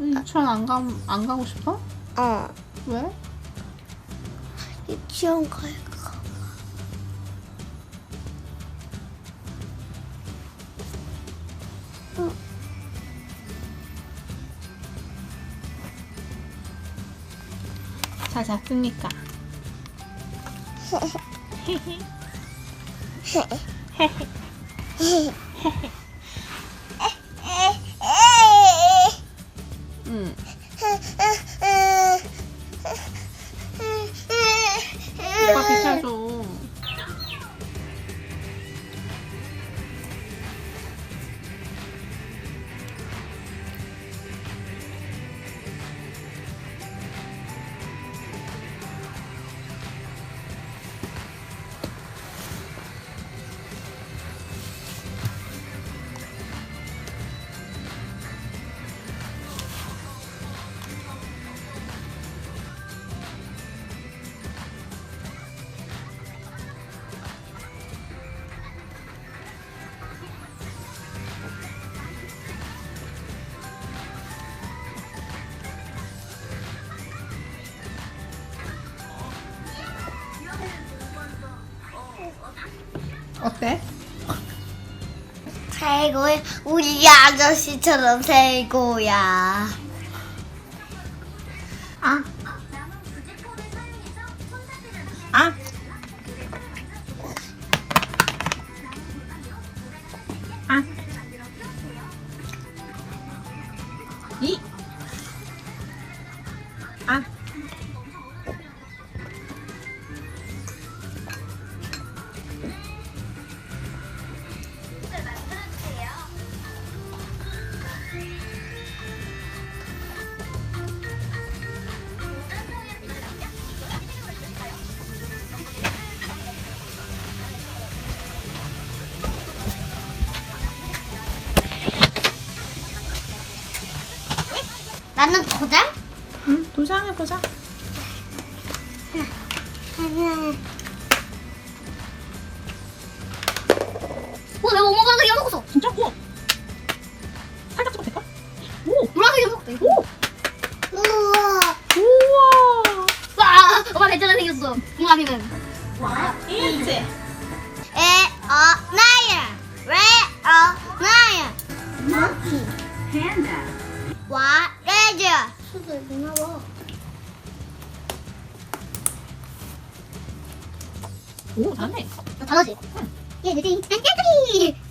유치원 안, 가, 안 가고 싶어? 어. 왜? 유치원 갈까? 잘 잤습니까? 응. 오 嗯。 어때? 최고야. 우리 아저씨처럼 최고야. 아. 아. 아. 이. 나는 도장? 응, 도장 해보자. 어, 내가 엄마가 이거 먹었어. 진짜? 우와. 살짝 찍어도 될까? 오. 이거 먹었어. 오. 우와. 우와. 와, 엄마 괜찮아 생겼어. 동아리는. 와. 이제. 에, 어, 나야. 왜, 어, 나야. 모nkey. Panda. 와, 레드. 수도 있나 봐. 오, 잘해. 잘하지? 얘, 내 땡, 땡땡이.